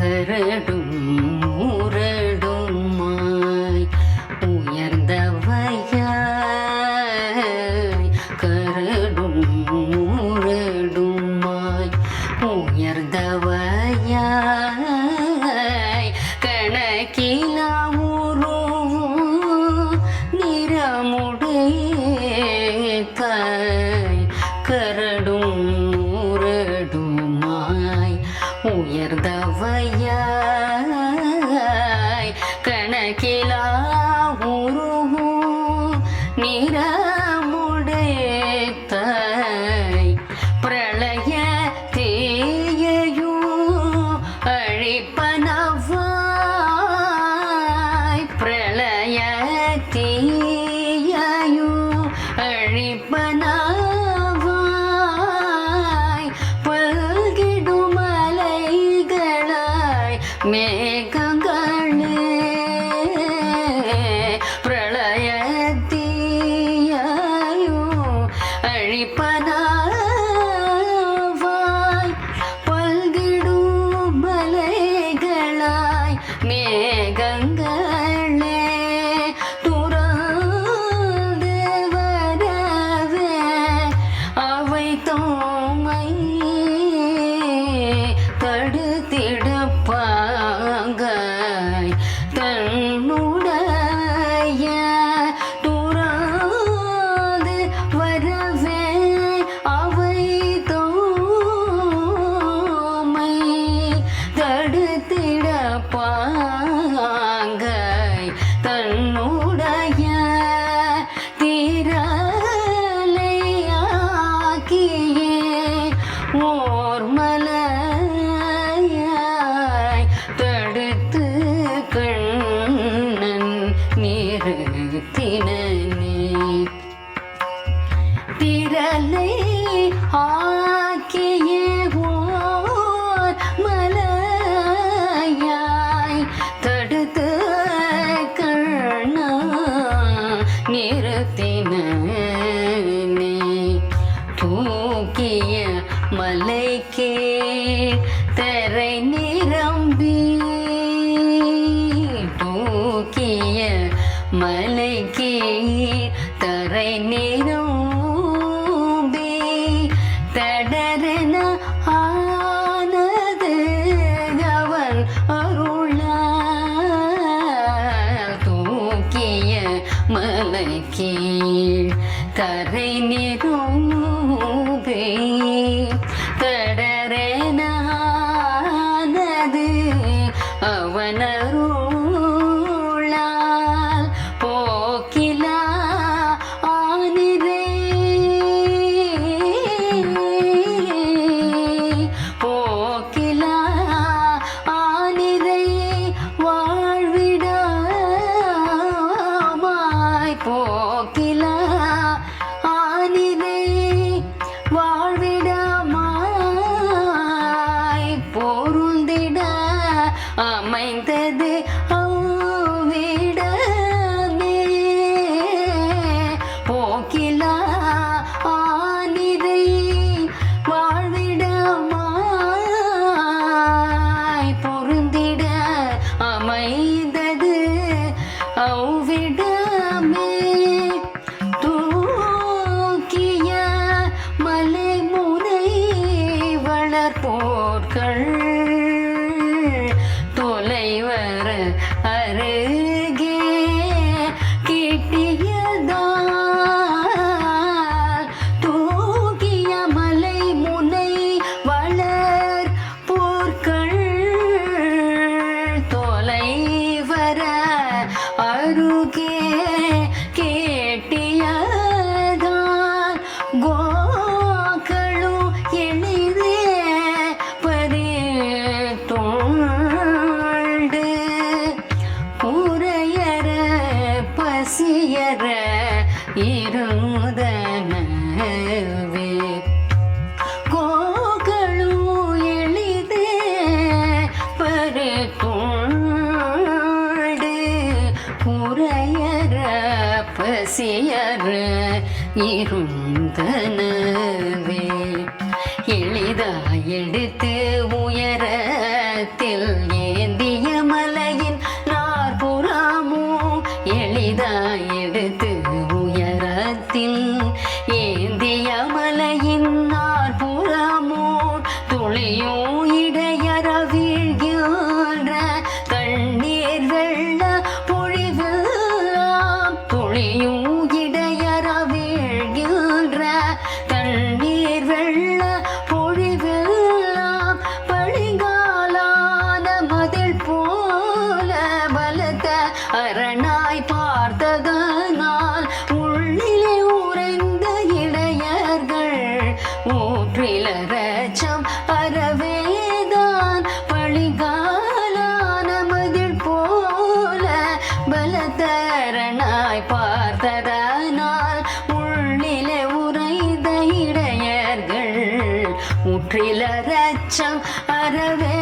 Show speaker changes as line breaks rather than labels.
കരടും கணக்கிலா உருவும் பிரளய தீயையும் அழிப்பனவாய் பிரளய தீயையும் அழிப்பனவாய் பல்கிடும் மலைகளாய் மேகங்களே பாங்கை தன்னுடைய திரலையாக்கியே ஓர் மலையாய் தடுத்து கண்ணன் நிறுத்தினே திரலை ஆ மலைக்கே தரை நிரம்பி தடரன ஆனது அவன் அருளால் தூக்கிய மலைக்கே தரை நிரம்பி Girl. பசியற இருந்தனவே கோகளும் எளிதே பறித்தோண்டு உரையற பசியற இருந்தனவே. எளிதாய் எடுத்து உயரத்தில் முன்னார் புற பலத்தரணாய் பார்த்ததனால் உள்ளிலே உறைந்த இடையர்கள் முற்றில ரச்சம் அறவே